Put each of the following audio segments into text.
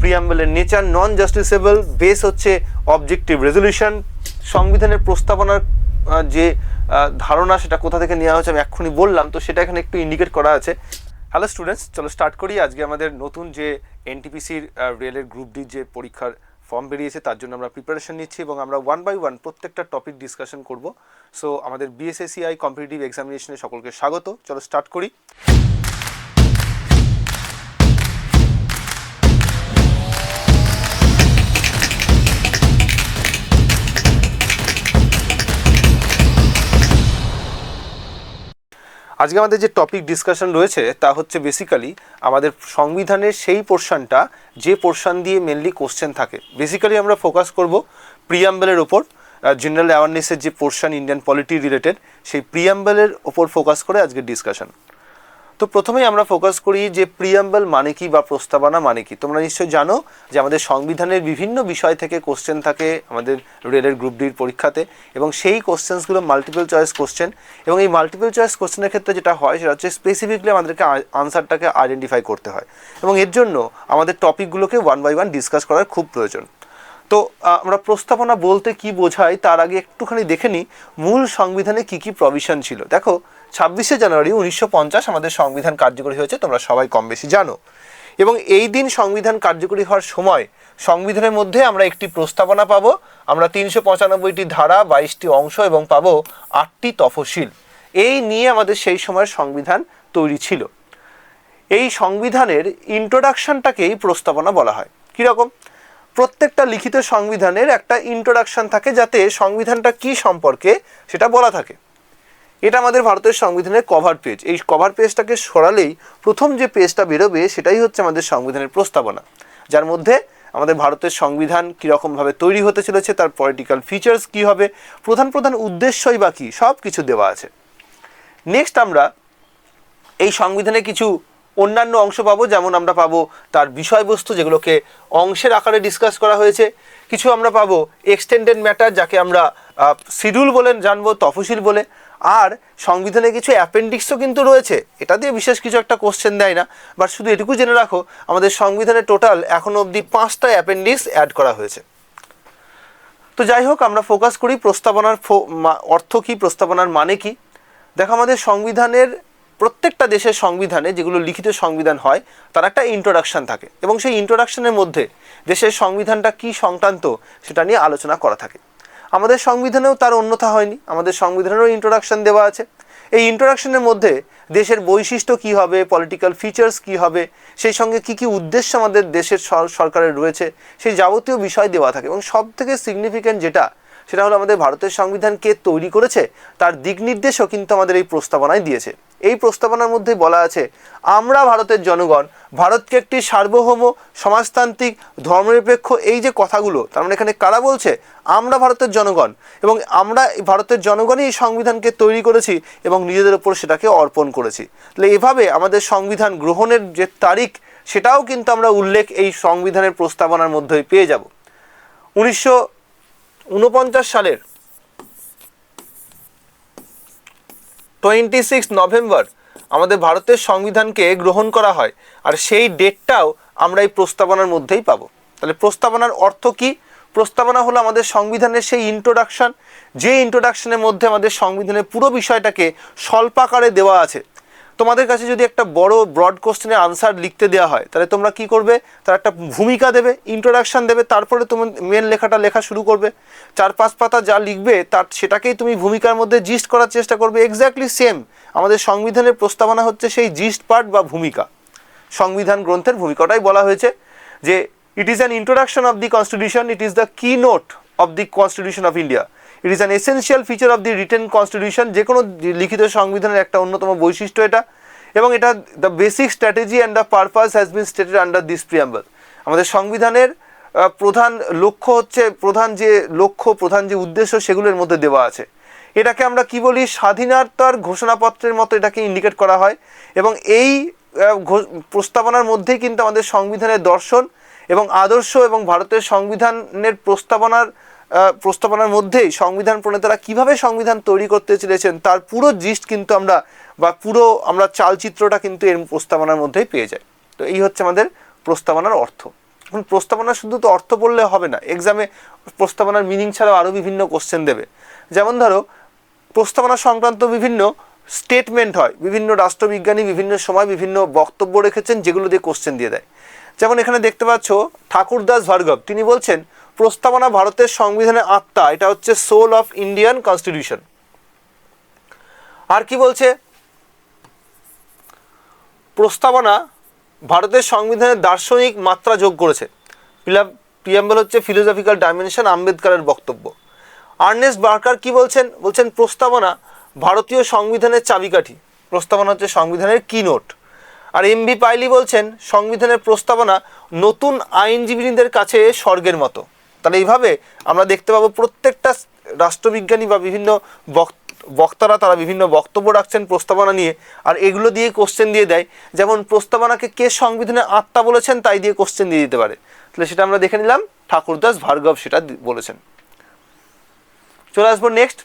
প্রিয়াম্বলের nature non justiciable base হচ্ছে objective resolution সংবিধানের প্রস্তাবনার যে ধারণা সেটা কোথা থেকে নেওয়া হয়েছে আমি এক্ষুনি বললাম, তো সেটা এখানে একটু ইন্ডিকেট করা আছে। হ্যালো স্টুডেন্টস চলো স্টার্ট করি। আজকে আমাদের নতুন যে এনটিপিসির রেলের গ্রুপ ডির যে পরীক্ষার ফর্ম বেরিয়েছে, তার জন্য আমরা প্রিপারেশন নিচ্ছি এবং আমরা ওয়ান বাই ওয়ান প্রত্যেকটা টপিক ডিসকাশন করব। সো আমাদের বিএসএসিআই কম্পিটিটিভ এক্সামিনেশনে সকলকে স্বাগত। চলো স্টার্ট করি। আজকে আমাদের যে টপিক ডিসকাশন রয়েছে, তা হচ্ছে বেসিক্যালি আমাদের সংবিধানের সেই পোর্শনটা যে পোর্শন দিয়ে মেনলি কোশ্চেন থাকে। বেসিক্যালি আমরা ফোকাস করব প্রিয়াম্বেলের ওপর। জেনারেল অ্যাওয়ারনেসের যে পোর্শন ইন্ডিয়ান পলিটি রিলেটেড সেই প্রিয়াম্বেলের ওপর ফোকাস করে আজকে ডিসকাশন তো প্রথমেই আমরা ফোকাস করি যে প্রিয়াম্বল মানে কি বা প্রস্তাবনা মানে কি। তোমরা নিশ্চয়ই জানো যে আমাদের সংবিধানের বিভিন্ন বিষয় থেকে কোশ্চেন থাকে আমাদের রেলের গ্রুপ ডির পরীক্ষাতে এবং সেই কোশ্চেন্সগুলো মাল্টিপল চয়েস কোশ্চেন এবং এই মাল্টিপল চয়েস কোশ্চেনের ক্ষেত্রে যেটা হয় সেটা হচ্ছে স্পেসিফিকলি আমাদেরকে আনসারটাকে আইডেন্টিফাই করতে হয় এবং এর জন্য আমাদের টপিকগুলোকে ওয়ান বাই ওয়ান ডিসকাস করার খুব প্রয়োজন। তো আমরা প্রস্তাবনা বলতে কি বোঝাই তার আগে একটুখানি দেখে নিই মূল সংবিধানে কি কি প্রভিশন ছিল। দেখো ছাব্বিশে জানুয়ারি উনিশশো পঞ্চাশ আমাদের সংবিধান কার্যকরী হয়েছে, তোমরা সবাই কম বেশি জানো। এবং এই দিন সংবিধান কার্যকরী হওয়ার সময় সংবিধানের মধ্যে আমরা একটি প্রস্তাবনা পাবো, আমরা তিনশো পঁচানব্বইটি ধারা, বাইশটি অংশ এবং পাবো আটটি তফসিল। এই নিয়ে আমাদের সেই সময়ের সংবিধান তৈরি ছিল। এই সংবিধানের ইন্ট্রোডাকশনটাকেই প্রস্তাবনা বলা হয়। কীরকম প্রত্যেকটা লিখিত সংবিধানের একটা ইন্ট্রোডাকশন থাকে যাতে সংবিধানটা কি সম্পর্কে সেটা বলা থাকে। এটা আমাদের ভারতের সংবিধানের কভার পেজ এই কভার পেজটাকে সরালেই প্রথম যে পেজটা বেরোবে, সেটাই হচ্ছে আমাদের সংবিধানের প্রস্তাবনা। যার মধ্যে আমাদের ভারতের সংবিধান কীরকমভাবে তৈরি হতে চলেছে, তার পলিটিক্যাল ফিচার্স কী হবে, প্রধান প্রধান উদ্দেশ্যই বা কী সব কিছু দেওয়া আছে। নেক্সট আমরা এই সংবিধানে কিছু অন্যান্য অংশ পাবো, যেমন আমরা পাবো তার বিষয়বস্তু, যেগুলোকে অংশের আকারে ডিসকাস করা হয়েছে। কিছু আমরা পাবো এক্সটেন্ডেড ম্যাটার যাকে আমরা শিডিউল বলেন জানব, তফসিল বলে। আর সংবিধানে কিছু অ্যাপেন্ডিক্সও কিন্তু রয়েছে। এটা দিয়ে বিশেষ কিছু একটা কোশ্চেন দেয় না। বাট শুধু এটুকু জেনে রাখো, আমাদের সংবিধানে টোটাল এখনও অবধি পাঁচটা অ্যাপেন্ডিক্স অ্যাড করা হয়েছে। তো যাই হোক, আমরা ফোকাস করি প্রস্তাবনার অর্থ কী, প্রস্তাবনার মানে কি? দেখো, আমাদের সংবিধানের প্রত্যেকটা দেশের সংবিধানে যেগুলো লিখিত সংবিধান হয়, তার একটা ইন্ট্রোডাকশন থাকে। এবং সেই ইন্ট্রোডাকশানের মধ্যে দেশের সংবিধানটা কি সংক্রান্ত, সেটা নিয়ে আলোচনা করা থাকে। আমাদের সংবিধানেও তার অন্যথা হয়নি। আমাদের সংবিধানেরও ইন্ট্রোডাকশন দেওয়া আছে। এই ইন্ট্রোডাকশনের মধ্যে দেশের বৈশিষ্ট্য কি হবে পলিটিক্যাল ফিচার্স কি হবে, সেই সঙ্গে কি কি উদ্দেশ্য আমাদের দেশের সর- সরকারের রয়েছে, সেই যাবতীয় বিষয় দেওয়া থাকে। এবং সব থেকে সিগনিফিক্যান্ট যেটা, সেটা হলো আমাদের ভারতের সংবিধান কে তৈরি করেছে, তার দিক নির্দেশও কিন্তু আমাদের এই প্রস্তাবনায় দিয়েছে। এই প্রস্তাবনার মধ্যে বলা আছে, আমরা ভারতের জনগণ, ভারতকে একটি সার্বভৌম, সমাজতান্ত্রিক, ধর্মনিরপেক্ষ এই যে কথাগুলো, তার মানে এখানে কারা বলছে, আমরা ভারতের জনগণ এবং আমরা ভারতের জনগণই এই সংবিধানকে তৈরি করেছি এবং নিজেদের ওপর সেটাকে অর্পণ করেছি। তাহলে এভাবে আমাদের সংবিধান গ্রহণের যে তারিখ, সেটাও কিন্তু আমরা উল্লেখ এই সংবিধানের প্রস্তাবনার মধ্যেই পেয়ে যাব। উনিশশো উনপঞ্চাশ সালের টোয়েন্টি সিক্স নভেম্বর আমাদের ভারতের সংবিধানকে গ্রহণ করা হয় আর সেই ডেটটাও আমরা এই প্রস্তাবনার মধ্যেই পাবো। তাহলে প্রস্তাবনার অর্থ কি? প্রস্তাবনা হলো আমাদের সংবিধানের সেই ইন্ট্রোডাকশন যে ইন্ট্রোডাকশনের মধ্যে আমাদের সংবিধানের পুরো বিষয়টাকে স্বল্পাকারে দেওয়া আছে। তোমাদের কাছে যদি একটা বড় ব্রড কোশ্চেনের আনসার লিখতে দেওয়া হয়, তাহলে তোমরা কি করবে? তার একটা ভূমিকা দেবে ইন্ট্রোডাকশন দেবে, তারপরে তুমি মেন লেখাটা লেখা শুরু করবে। চার পাঁচ পাতা যা লিখবে, তার সেটাকেই তুমি ভূমিকার মধ্যে জিস্ট করার চেষ্টা করবে। এক্স্যাক্টলি সেম আমাদের সংবিধানের প্রস্তাবনা হচ্ছে সেই জিস্ট পার্ট বা ভূমিকা। সংবিধান গ্রন্থের ভূমিকাটাই বলা হয়েছে যে it is an introduction of the constitution it is the key note of the constitution of India it is an essential feature of the written constitution যে কোনো লিখিত সংবিধানের একটা অন্যতম বৈশিষ্ট্য এটা। এবং এটা the basic strategy and the purpose has been stated under this preamble আমাদের সংবিধানের প্রধান লক্ষ্য হচ্ছে, প্রধান যে লক্ষ্য, প্রধান যে উদ্দেশ্য সেগুলোর মধ্যে দেওয়া আছে। এটাকে আমরা কি বলি? স্বাধীনতার ঘোষণাপত্রের মতো এটাকে ইন্ডিকেট করা হয়। এবং এই প্রস্তাবনার মধ্যেই কিন্তু আমাদের সংবিধানের দর্শন এবং আদর্শ এবং ভারতের সংবিধানের প্রস্তাবনার প্রস্তাবনার মধ্যেই সংবিধান প্রণেতারা কীভাবে সংবিধান তৈরি করতে চেয়েছেন, তার পুরো জিস্ট কিন্তু আমরা বা পুরো আমরা চালচিত্রটা কিন্তু এর প্রস্তাবনার মধ্যেই পেয়ে যাই। তো এই হচ্ছে আমাদের প্রস্তাবনার অর্থ। এখন প্রস্তাবনা শুধু তো অর্থ বললে হবে না এক্সামে প্রস্তাবনার মিনিং ছাড়াও আরও বিভিন্ন কোশ্চেন দেবে। যেমন ধরো, প্রস্তাবনা সংক্রান্ত বিভিন্ন স্টেটমেন্ট হয়, বিভিন্ন রাষ্ট্রবিজ্ঞানী বিভিন্ন সময় বিভিন্ন বক্তব্য রেখেছেন, যেগুলো দিয়ে কোশ্চেন দিয়ে দেয়। যেমন এখানে দেখতে পাচ্ছ ঠাকুরদাস ভার্গব, তিনি বলছেন প্রস্তাবনা ভারতের সংবিধানের আত্মা, এটা হচ্ছে সোল অফ ইন্ডিয়ান কনস্টিটিউশন আর কি বলছে? প্রস্তাবনা ভারতের সংবিধানের দার্শনিক মাত্রা যোগ করেছে। প্রিয়াম্বল হচ্ছে ফিলোসফিক্যাল ডাইমেনশন আম্বেদকারের বক্তব্য। আর্নেস্ট বার্কার কি বলছেন? বলছেন, প্রস্তাবনা ভারতীয় সংবিধানের চাবিকাঠি। প্রস্তাবনা হচ্ছে সংবিধানের কি নোট আর এম বি পাইলি বলছেন, সংবিধানের প্রস্তাবনা নতুন আইনজীবীদের কাছে স্বর্গের মতো। তাহলে এইভাবে আমরা দেখতে পাবো প্রত্যেকটা রাষ্ট্রবিজ্ঞানী বা বিভিন্ন বক্ত, বক্তারা তারা বিভিন্ন বক্তব্য রাখছেন, প্রস্তাবনা নিয়ে, আর এগুলো দিয়ে কোশ্চেন দিয়ে দেয়। যেমন প্রস্তাবনাকে কে সংবিধানের আত্মা বলেছেন, তাই দিয়ে কোশ্চেন দিয়ে দিতে পারে। তাহলে সেটা আমরা দেখে নিলাম, ঠাকুরদাস ভার্গব সেটা বলেছেন। চলে আসব নেক্সট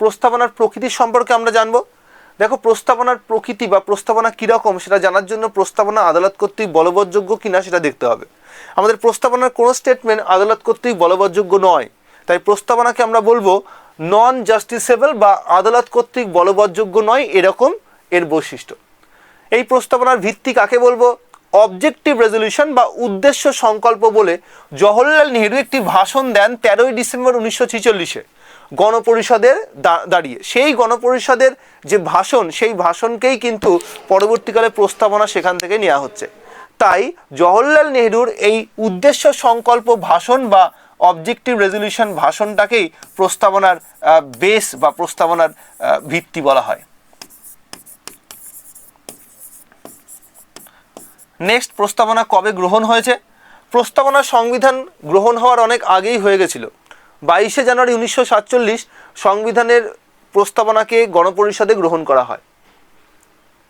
প্রস্তাবনার প্রকৃতি সম্পর্কে আমরা জানব। দেখো, প্রস্তাবনার প্রকৃতি বা প্রস্তাবনা কীরকম, সেটা জানার জন্য প্রস্তাবনা আদালত কর্তৃক বলবৎযোগ্য কিনা সেটা দেখতে হবে। আমাদের প্রস্তাবনার কোনো স্টেটমেন্ট আদালত কর্তৃক বলবৎযোগ্য নয়। তাই প্রস্তাবনাকে আমরা বলব নন জাস্টিসেবল বা আদালত কর্তৃক বলবৎযোগ্য নয় এরকম এর বৈশিষ্ট্য। এই প্রস্তাবনার ভিত্তি কাকে বলব? অবজেক্টিভ রেজলিউশন বা উদ্দেশ্য সংকল্প বলে জওহরলাল নেহেরু একটি ভাষণ দেন তেরোই ডিসেম্বর উনিশশো ছিচল্লিশে। গণপরিষদের দাঁড়িয়ে। সেই গণপরিষদের যে ভাষণ, সেই ভাষণকেই কিন্তু পরবর্তীকালে প্রস্তাবনা সেখান থেকে নেওয়া হচ্ছে। তাই জওহরলাল নেহরুর এই উদ্দেশ্য সংকল্প ভাষণ বা অবজেক্টিভ রেজলিউশন ভাষণটাকেই প্রস্তাবনার বেস বা প্রস্তাবনার ভিত্তি বলা হয়। নেক্সট প্রস্তাবনা কবে গ্রহণ হয়েছে? প্রস্তাবনা সংবিধান গ্রহণ হওয়ার অনেক আগেই হয়ে গেছিল। বাইশে জানুয়ারি উনিশশো সাতচল্লিশ সংবিধানের প্রস্তাবনাকে গণপরিষদে গ্রহণ করা হয়।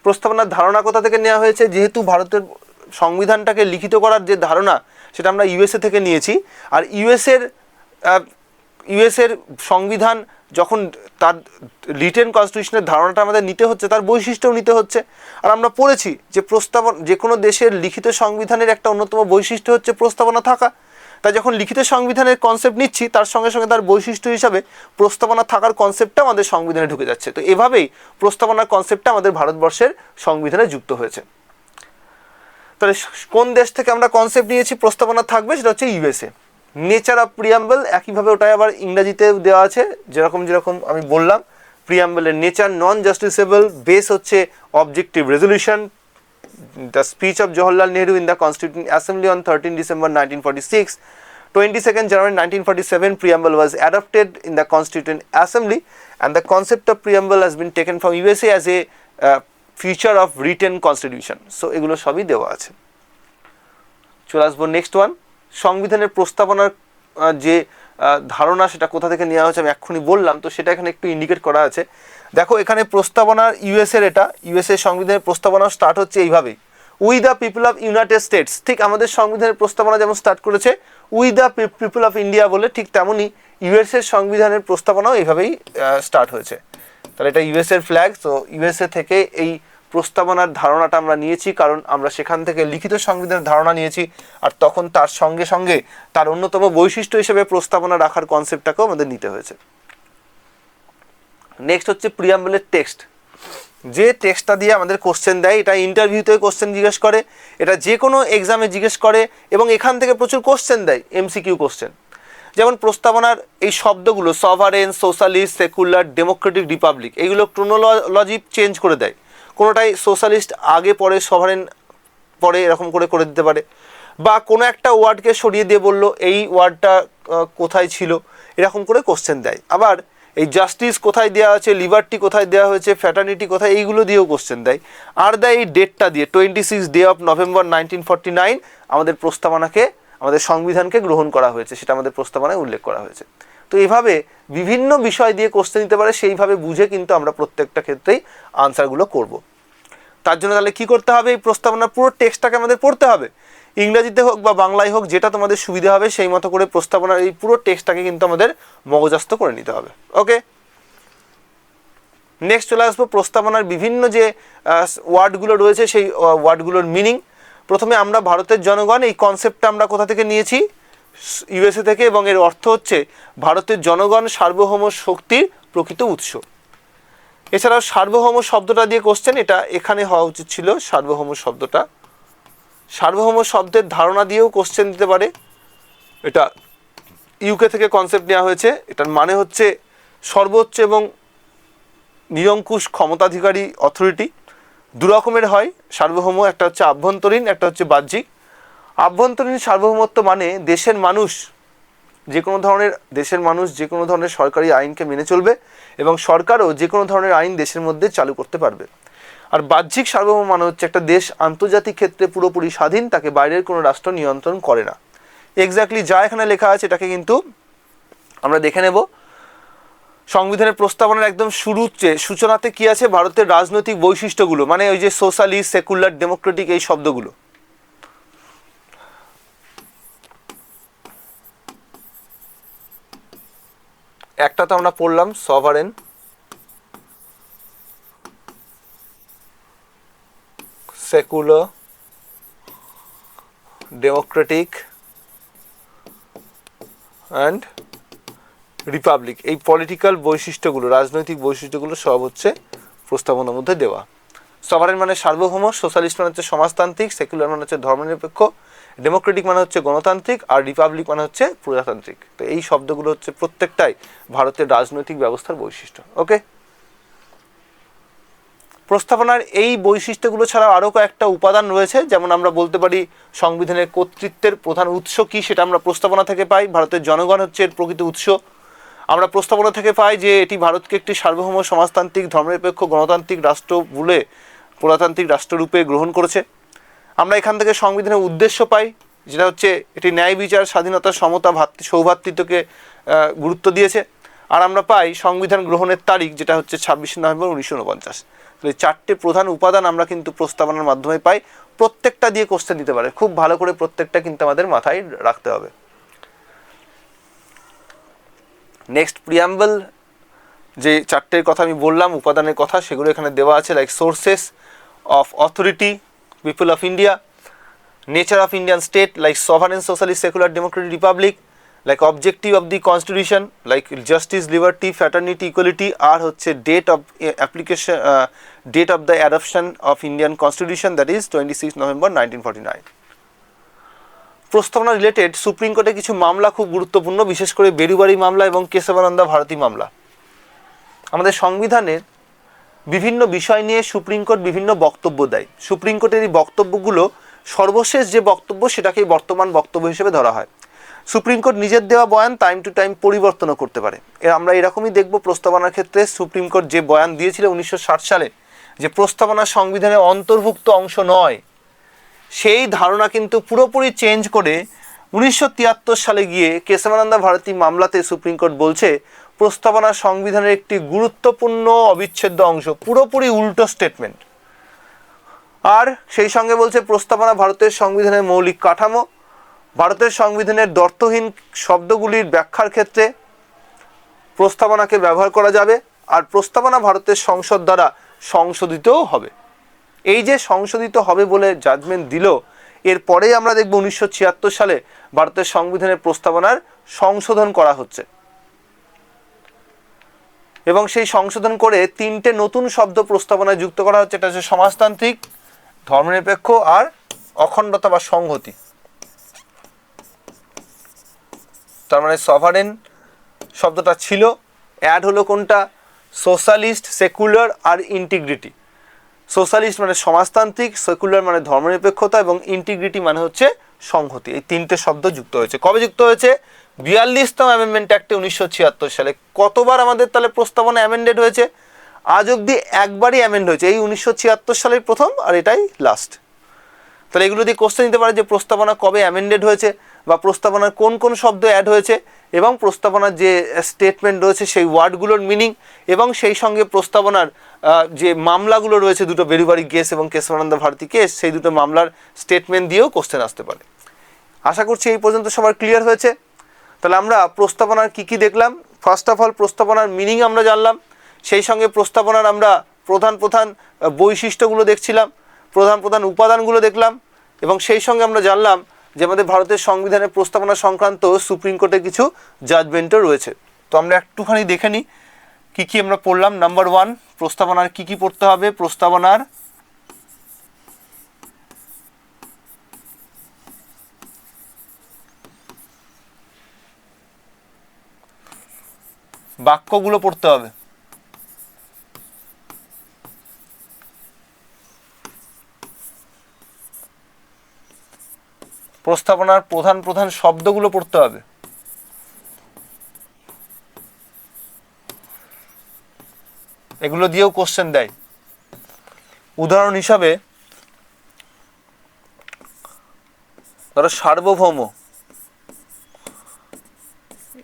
প্রস্তাবনার ধারণা কোথা থেকে নেওয়া হয়েছে? যেহেতু ভারতের সংবিধানটাকে লিখিত করার যে ধারণা, সেটা আমরা ইউএসএ থেকে নিয়েছি। আর ইউএসএর ইউএসএর সংবিধান যখন তার রিটেন কনস্টিটিউশনের ধারণাটা আমাদের নিতে হচ্ছে, তার বৈশিষ্ট্যও নিতে হচ্ছে। আর আমরা পড়েছি যে প্রস্তাবন, যে কোনো দেশের লিখিত সংবিধানের একটা অন্যতম বৈশিষ্ট্য হচ্ছে প্রস্তাবনা থাকা। তাই যখন লিখিত সংবিধানের কনসেপ্ট নিচ্ছি, তার সঙ্গে সঙ্গে তার বৈশিষ্ট্য হিসাবে প্রস্তাবনা থাকার কনসেপ্টটা আমাদের সংবিধানে ঢুকে যাচ্ছে। তো এভাবেই প্রস্তাবনার কনসেপ্টটা আমাদের ভারতবর্ষের সংবিধানে যুক্ত হয়েছে। তাহলে কোন দেশ থেকে আমরা কনসেপ্ট নিয়েছি, প্রস্তাবনা থাকবে সেটা হচ্ছে ইউএসএ নেচার অফ প্রিয়াম্বেল একইভাবে ওটাই আবার ইংরাজিতে দেওয়া আছে, যেরকম যেরকম আমি বললাম প্রিয়াম্বেলের নেচার নন জাস্টিসেবল বেস হচ্ছে objective resolution the speech of Jawaharlal Nehru in the constituent assembly on thirteen December nineteen forty six twenty second January nineteen forty seven preamble was adapted in the constituent assembly and the concept of preamble has been taken from USA as a feature of written constitution. So, এগুলো সবই দেওয়া আছে। চলে আসব next one সংবিধানের প্রস্তাবনার যে ধারণা সেটা কোথা থেকে নেওয়া হয়েছে আমি এক্ষুনি বললাম, তো সেটা এখানে একটু ইন্ডিকেট করা আছে। দেখো, এখানে প্রস্তাবনার ইউএসএর এটা ইউএসএ সংবিধানের প্রস্তাবনা স্টার্ট হচ্ছে এইভাবেই। We the people of United States ঠিক আমাদের সংবিধানের প্রস্তাবনা যেমন স্টার্ট করেছে we the people of India বলে ঠিক তেমনই ইউএসএর সংবিধানের প্রস্তাবনাও এইভাবেই স্টার্ট হয়েছে। তাহলে এটা ইউএসএর ফ্ল্যাগ তো ইউএসএ থেকে এই প্রস্তাবনার ধারণাটা আমরা নিয়েছি, কারণ আমরা সেখান থেকে লিখিত সংবিধানের ধারণা নিয়েছি, আর তখন তার সঙ্গে সঙ্গে তার অন্যতম বৈশিষ্ট্য হিসেবে প্রস্তাবনা রাখার কনসেপ্টটাকেও আমাদের নিতে হয়েছে। নেক্সট হচ্ছে প্রিয়াম্বলের টেক্সট যে টেক্সটটা দিয়ে আমাদের কোশ্চেন দেয়, এটা ইন্টারভিউতে কোশ্চেন জিজ্ঞেস করে, এটা যে কোনো এক্সামে জিজ্ঞেস করে, এবং এখান থেকে প্রচুর কোশ্চেন দেয় এমসিকিউ কোশ্চেন যেমন প্রস্তাবনার এই শব্দগুলো sovereign socialist secular democratic republic এইগুলো ক্রোনোলজি চেঞ্জ করে দেয়। কোনোটাই সোশ্যালিস্ট আগে পরে সভারেন পরে এরকম করে করে দিতে পারে। বা কোনো একটা ওয়ার্ডকে সরিয়ে দিয়ে বলল, এই ওয়ার্ডটা কোথায় ছিল? এরকম করে কোশ্চেন দেয়। আবার এই জাস্টিস কোথায় দেওয়া আছে লিবার্টি কোথায় দেওয়া হয়েছে ফ্যাটার্নিটি কোথায়, এইগুলো দিয়েও কোশ্চেন দেয়। আর দেয় এই ডেটটা দিয়ে twenty six day of November nineteen forty nine আমাদের প্রস্তাবনাকে, আমাদের সংবিধানকে গ্রহণ করা হয়েছে, সেটা আমাদের প্রস্তাবনায় উল্লেখ করা হয়েছে। তো এভাবে বিভিন্ন বিষয় দিয়ে কোশ্চেন নিতে পারে, সেইভাবে বুঝে কিন্তু আমরা প্রত্যেকটা ক্ষেত্রেই আনসারগুলো করব। তার জন্য তাহলে কি করতে হবে? এই প্রস্তাবনার পুরো টেক্সটটাকে আমাদের পড়তে হবে। ইংরাজিতে হোক বা বাংলায় হোক, যেটা তোমাদের সুবিধা হবে, সেই মতো করে প্রস্তাবনার এই পুরো টেক্সটটাকে কিন্তু আমাদের মগজাস্ত করে নিতে হবে। ওকে নেক্সট চলে আসব প্রস্তাবনার বিভিন্ন যে ওয়ার্ডগুলো রয়েছে, সেই ওয়ার্ডগুলোর মিনিং প্রথমে আমরা ভারতের জনগণ, এই কনসেপ্টটা আমরা কোথা থেকে নিয়েছি? ইউএসএ থেকে এবং এর অর্থ হচ্ছে ভারতের জনগণ সার্বভৌম শক্তির প্রকৃত উৎস। এছাড়াও সার্বভৌম শব্দটা দিয়ে কোশ্চেন এটা এখানে হওয়া উচিত ছিল সার্বভৌম শব্দটা। সার্বভৌম শব্দের ধারণা দিয়েও কোশ্চেন দিতে পারে। এটা ইউকে থেকে কনসেপ্ট নেওয়া হয়েছে। এটার মানে হচ্ছে সর্বোচ্চ এবং নিরঙ্কুশ ক্ষমতাধিকারী অথরিটি দু রকমের হয়, সার্বভৌম, একটা হচ্ছে আভ্যন্তরীণ, একটা হচ্ছে বাহ্যিক। আভ্যন্তরীণ সার্বভৌমত্ব মানে দেশের মানুষ যে কোনো ধরনের, দেশের মানুষ যে কোনো ধরনের সরকারি আইনকে মেনে চলবে এবং সরকারও যে কোনো ধরনের আইন দেশের মধ্যে চালু করতে পারবে। আর বাহ্যিক সার্বভৌম মানে হচ্ছে একটা দেশ আন্তর্জাতিক ক্ষেত্রে পুরোপুরি স্বাধীন, তাকে বাইরের কোনো রাষ্ট্র নিয়ন্ত্রণ করে না। এক্স্যাক্টলি যা এখানে লেখা আছে এটাকে কিন্তু আমরা দেখে নেব। সংবিধানের প্রস্তাবনার একদম শুরুতে, সূচনাতে কি আছে? ভারতের রাজনৈতিক বৈশিষ্ট্যগুলো মানে ওই যে সোশ্যালিস্ট সেকুলার ডেমোক্রেটিক এই শব্দগুলো। একটা তো আমরা পড়লাম sovereign secular democratic and republic এই পলিটিক্যাল বৈশিষ্ট্যগুলো, রাজনৈতিক বৈশিষ্ট্যগুলো সব হচ্ছে প্রস্তাবনার মধ্যে দেওয়া। সভারেন মানে সার্বভৌম সোশ্যালিস্ট মানে হচ্ছে সমাজতান্ত্রিক সেকুলার মানে হচ্ছে ধর্মনিরপেক্ষ। ডেমোক্রেটিক মানে হচ্ছে গণতান্ত্রিক আর রিপাবলিক মানে হচ্ছে প্রজাতান্ত্রিক। তো এই শব্দগুলো হচ্ছে প্রত্যেকটাই ভারতের রাজনৈতিক ব্যবস্থার বৈশিষ্ট্য ওকে প্রস্তাবনার এই বৈশিষ্ট্যগুলো ছাড়া আরও কয়েকটা উপাদান রয়েছে, যেমন আমরা বলতে পারি সংবিধানের কর্তৃত্বের প্রধান উৎস কী সেটা আমরা প্রস্তাবনা থেকে পাই, ভারতের জনগণ হচ্ছে এর প্রকৃত উৎস। আমরা প্রস্তাবনা থেকে পাই যে এটি ভারতকে একটি সার্বভৌম সমাজতান্ত্রিক ধর্মনিরপেক্ষ গণতান্ত্রিক রাষ্ট্র বলে প্রজাতান্ত্রিক রাষ্ট্ররূপে গ্রহণ করেছে। আমরা এখান থেকে সংবিধানের উদ্দেশ্য পাই, যেটা হচ্ছে এটি ন্যায় বিচার, স্বাধীনতা, সমতা, ভাতৃ সৌভাতৃত্বকে গুরুত্ব দিয়েছে। আর আমরা পাই সংবিধান গ্রহণের তারিখ, যেটা হচ্ছে ছাব্বিশে নভেম্বর উনিশশো উনপঞ্চাশ। তো এই চারটে প্রধান উপাদান আমরা কিন্তু প্রস্তাবনার মাধ্যমে পাই। প্রত্যেকটা দিয়ে কোশ্চেন দিতে পারে। খুব ভালো করে প্রত্যেকটা কিন্তু আমাদের মাথায় রাখতে হবে। নেক্সট প্রিয়াম্বল যে চারটের কথা আমি বললাম, উপাদানের কথা, সেগুলো এখানে দেওয়া আছে like sources of authority people of India nature of Indian state like sovereign socialist secular democratic republic like objective of the constitution like justice liberty fraternity equality আর হচ্ছে of application date of the adoption of Indian constitution that is twenty six November nineteen forty nine প্রস্তাবনা related supreme কোর্টে কিছু মামলা খুব গুরুত্বপূর্ণ, বিশেষ করে বেরুবাড়ি মামলা এবং কেশবানন্দা ভারতী মামলা। আমাদের সংবিধানের বিভিন্ন বিষয় নিয়ে সুপ্রিম কোর্ট বিভিন্ন বক্তব্য দেয়। সুপ্রিম কোর্টের এই বক্তব্যগুলো সর্বশেষ যে বক্তব্য সেটাকেই বর্তমান বক্তব্য হিসেবে ধরা হয়। সুপ্রিম কোর্ট নিজের দেওয়া বয়ান টাইম টু টাইম পরিবর্তনও করতে পারে। আমরা এরকমই দেখব প্রস্তাবনার ক্ষেত্রে সুপ্রিম কোর্ট যে বয়ান দিয়েছিল উনিশশো ষাট সালে, যে প্রস্তাবনা সংবিধানের অন্তর্ভুক্ত অংশ নয়, সেই ধারণা কিন্তু পুরোপুরি চেঞ্জ করে উনিশশো তিয়াত্তর সালে গিয়ে কেশবানন্দা ভারতী মামলাতে সুপ্রিম কোর্ট বলছে প্রস্তাবনা সংবিধানের একটি গুরুত্বপূর্ণ অবিচ্ছেদ্য অংশ, পুরোপুরি উল্টো স্টেটমেন্ট আর সেই সঙ্গে বলছে, প্রস্তাবনা ভারতের সংবিধানের মৌলিক কাঠামো, ভারতের সংবিধানের দর্থহীন শব্দগুলির ব্যাখ্যার ক্ষেত্রে প্রস্তাবনাকে ব্যবহার করা যাবে, আর প্রস্তাবনা ভারতের সংসদ দ্বারা সংশোধিতও হবে। এই যে সংশোধিত হবে বলে জাজমেন্ট দিল এরপরেই আমরা দেখব উনিশশো ছিয়াত্তর সালে ভারতের সংবিধানের প্রস্তাবনার সংশোধন করা হচ্ছে। এবং সেই সংশোধন করে তিনটে নতুন শব্দ প্রস্তাবনায় যুক্ত করা হচ্ছে। এটা হচ্ছে সমাজতান্ত্রিক, ধর্মনিরপেক্ষ আর অখণ্ডতা বা সংহতি। তার মানে সভারেন শব্দটা ছিল অ্যাড হলো কোনটা? সোশ্যালিস্ট সেকুলার আর ইন্টিগ্রিটি সোশ্যালিস্ট মানে সমাজতান্ত্রিক সেকুলার মানে ধর্মনিরপেক্ষতা এবং ইন্টিগ্রিটি মানে হচ্ছে সংহতি। এই তিনটে শব্দ যুক্ত হয়েছে। কবে যুক্ত হয়েছে? বিয়াল্লিশতম অ্যামেন্ডমেন্ট অ্যাক্টে উনিশশো ছিয়াত্তর সালে কতবার আমাদের তাহলে প্রস্তাবনা অ্যামেন্ডেড হয়েছে? আজ অবধি একবারই অ্যামেন্ড হয়েছে। এই উনিশশো ছিয়াত্তর সালের প্রথম আর এটাই লাস্ট তাহলে এগুলো দিয়ে কোশ্চেন নিতে পারে যে প্রস্তাবনা কবে অ্যামেন্ডেড হয়েছে বা প্রস্তাবনার কোন কোন শব্দ অ্যাড হয়েছে এবং প্রস্তাবনার যে স্টেটমেন্ট রয়েছে সেই ওয়ার্ডগুলোর মিনিং এবং সেই সঙ্গে প্রস্তাবনার যে মামলাগুলো রয়েছে, দুটো বেরুবাড়ি কেস এবং কেশবানন্দ ভারতী কেস সেই দুটো মামলার স্টেটমেন্ট দিয়েও কোশ্চেন আসতে পারে। আশা করছি এই পর্যন্ত সবার ক্লিয়ার হয়েছে। তাহলে আমরা প্রস্তাবনার কি কি দেখলাম? ফার্স্ট অফ অল প্রস্তাবনার মিনিং আমরা জানলাম। সেই সঙ্গে প্রস্তাবনার আমরা প্রধান প্রধান বৈশিষ্ট্যগুলো দেখছিলাম, প্রধান প্রধান উপাদানগুলো দেখলাম এবং সেই সঙ্গে আমরা জানলাম যে আমাদের ভারতের সংবিধানের প্রস্তাবনা সংক্রান্ত সুপ্রিম কোর্টে কিছু জাজমেন্টও রয়েছে। তো আমরা একটুখানি দেখে নিই কী কী আমরা পড়লাম। নাম্বার ওয়ান প্রস্তাবনার কী কী পড়তে হবে? প্রস্তাবনার বাক্যগুলো পড়তে হবে। প্রস্তাবনার প্রধান প্রধান শব্দগুলো পড়তে হবে। এগুলো দিয়েও কোশ্চেন দেয়। উদাহরণ হিসাবে ধরো সার্বভৌম।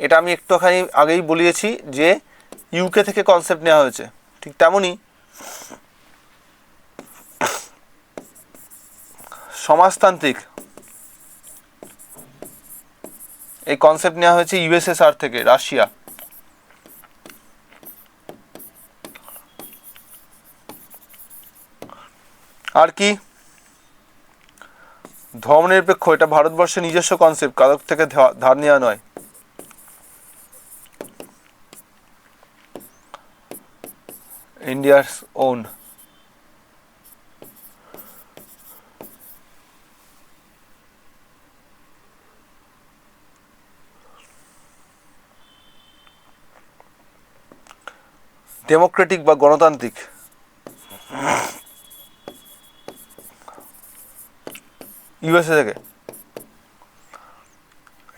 এটা আমি একটুখানি আগেই বলিয়েছি যে ইউকে থেকে কনসেপ্ট নেওয়া হয়েছে। ঠিক তেমনই সমাজতান্ত্রিক। এই কনসেপ্ট নেওয়া হয়েছে ইউএসএসআর থেকে, রাশিয়া। আর কি? ধর্মনিরপেক্ষ, এটা ভারতবর্ষের নিজস্ব কনসেপ্ট কারোর থেকে ধার নেওয়া নয়। ইন্ডিয়ার ওন ডেমোক্রেটিক বা গণতান্ত্রিক? ইউএসএ থেকে।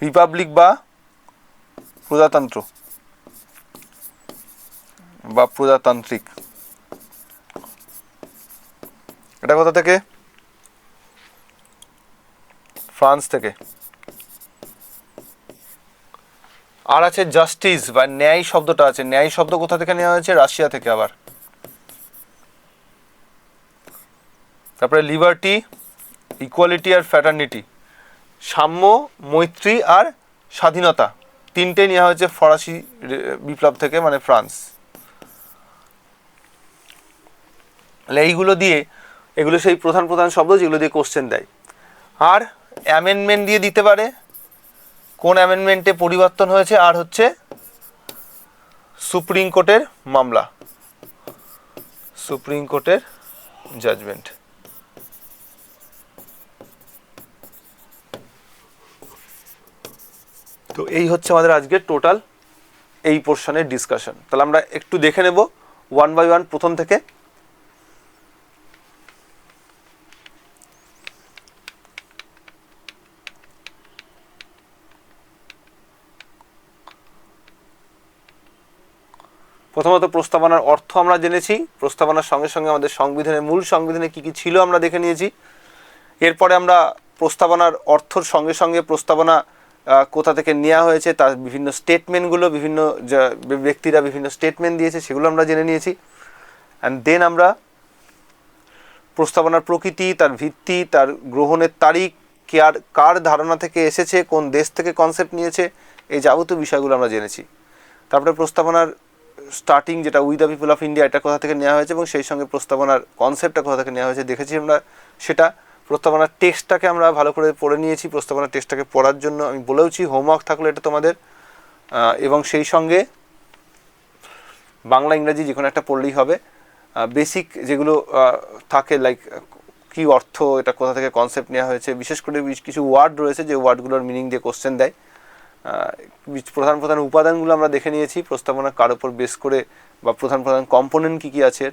রিপাবলিক বা প্রজাতন্ত্র? বা প্রজাতান্ত্রিক। এটা কোথা থেকে? ফ্রান্স থেকে। আর আছে জাস্টিস বা ন্যায় শব্দটা আছে। ন্যায় শব্দ কোথা থেকে নেওয়া হয়েছে? রাশিয়া থেকে আবার। তারপরে লিবার্টি, ইকুয়ালিটি আর ফ্যাটার্নিটি। সাম্য, মৈত্রী আর স্বাধীনতা। তিনটে নেওয়া হয়েছে ফরাসি বিপ্লব থেকে মানে ফ্রান্স। তাহলে এইগুলো দিয়ে, এগুলো সেই প্রধান প্রধান শব্দ যেগুলো দিয়ে কোশ্চেন দেয়। আর অ্যামেন্ডমেন্ট দিয়ে দিতে পারে। কোন অ্যামেন্ডমেন্টে পরিবর্তন হয়েছে? আর হচ্ছে সুপ্রিম কোর্টের মামলা। সুপ্রিম কোর্টের জাজমেন্ট তো এই হচ্ছে আমাদের আজকের টোটাল এই পোর্শনের ডিসকাশন তাহলে আমরা একটু দেখে নেব ওয়ান বাই ওয়ান প্রথম থেকে। প্রথমত প্রস্তাবনার অর্থ আমরা জেনেছি। প্রস্তাবনার সঙ্গে সঙ্গে আমাদের সংবিধানের মূল সংবিধানে কি কি ছিল আমরা দেখে নিয়েছি। এরপরে আমরা প্রস্তাবনার অর্থর সঙ্গে সঙ্গে প্রস্তাবনা কোথা থেকে নেওয়া হয়েছে, তার বিভিন্ন স্টেটমেন্টগুলো বিভিন্ন ব্যক্তিরা বিভিন্ন স্টেটমেন্ট দিয়েছে, সেগুলো আমরা জেনে নিয়েছি। অ্যান্ড দেন আমরা প্রস্তাবনার প্রকৃতি, তার ভিত্তি, তার গ্রহণের তারিখ, কার কার ধারণা থেকে এসেছে, কোন দেশ থেকে কনসেপ্ট নিয়েছে, এই যাবতীয় বিষয়গুলো আমরা জেনেছি। তারপরে প্রস্তাবনার স্টার্টিং যেটা we the people of India এটা কোথা থেকে নেওয়া হয়েছে এবং সেই সঙ্গে প্রস্তাবনার কনসেপ্টটা কোথা থেকে নেওয়া হয়েছে দেখেছি আমরা সেটা। প্রস্তাবনার টেক্সটটাকে আমরা ভালো করে পড়ে নিয়েছি, প্রস্তাবনার টেক্সটটাকে পড়ার জন্য আমি বলেওছি হোমওয়ার্ক থাকলে এটা তোমাদের। এবং সেই সঙ্গে বাংলা, ইংরাজি যে কোনো একটা পড়লেই হবে। বেসিক যেগুলো থাকে লাইক কি অর্থ, এটা কোথা থেকে কনসেপ্ট নেওয়া হয়েছে, বিশেষ করে কিছু ওয়ার্ড রয়েছে যে ওয়ার্ডগুলোর মিনিং দিয়ে কোশ্চেন দেয়। প্রধান প্রধান উপাদানগুলো আমরা দেখে নিয়েছি, প্রস্তাবনা কার উপর বেস করে বা প্রধান প্রধান কম্পোনেন্ট কী কী আছে,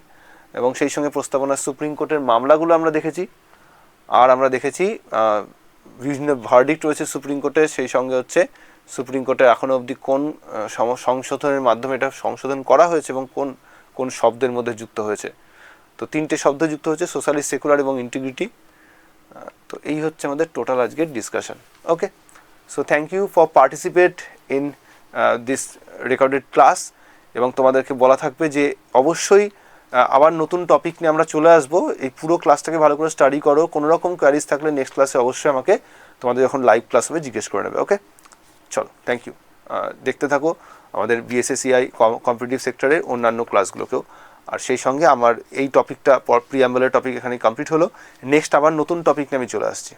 এবং সেই সঙ্গে প্রস্তাবনা সুপ্রিম কোর্টের মামলাগুলো আমরা দেখেছি। আর আমরা দেখেছি বিভিন্ন ভার্ডিক্ট রয়েছে সুপ্রিম কোর্টে, সেই সঙ্গে হচ্ছে সুপ্রিম কোর্টে এখনও অবধি কোন সংশোধনের মাধ্যমে এটা সংশোধন করা হয়েছে এবং কোন কোন শব্দের মধ্যে যুক্ত হয়েছে। তো তিনটে শব্দ যুক্ত হয়েছে সোশ্যালিস্ট সেকুলার এবং ইন্টিগ্রিটি তো এই হচ্ছে আমাদের টোটাল আজকের discussion okay so thank you for participate in this recorded class এবং তোমাদেরকে বলা থাকবে যে অবশ্যই আবার নতুন টপিক নিয়ে আমরা চলে আসব। এই পুরো ক্লাসটাকে ভালো করে স্টাডি করো। কোনো রকম কোয়ারিজ থাকলে নেক্সট ক্লাসে অবশ্যই আমাকে তোমাদের যখন লাইভ ক্লাস হবে জিজ্ঞেস করে নেবে ওকে চলো থ্যাংক ইউ দেখতে থাকো আমাদের বিএসএসিআই কম্পিটিটিভ সেক্টরের অন্যান্য ক্লাসগুলোকেও আর সেই সঙ্গে আমার এই টপিকটা প্রিয়াম্বলের টপিক এখানে কমপ্লিট হলো। নেক্সট আবার নতুন টপিক নিয়ে আমি চলে আসছি।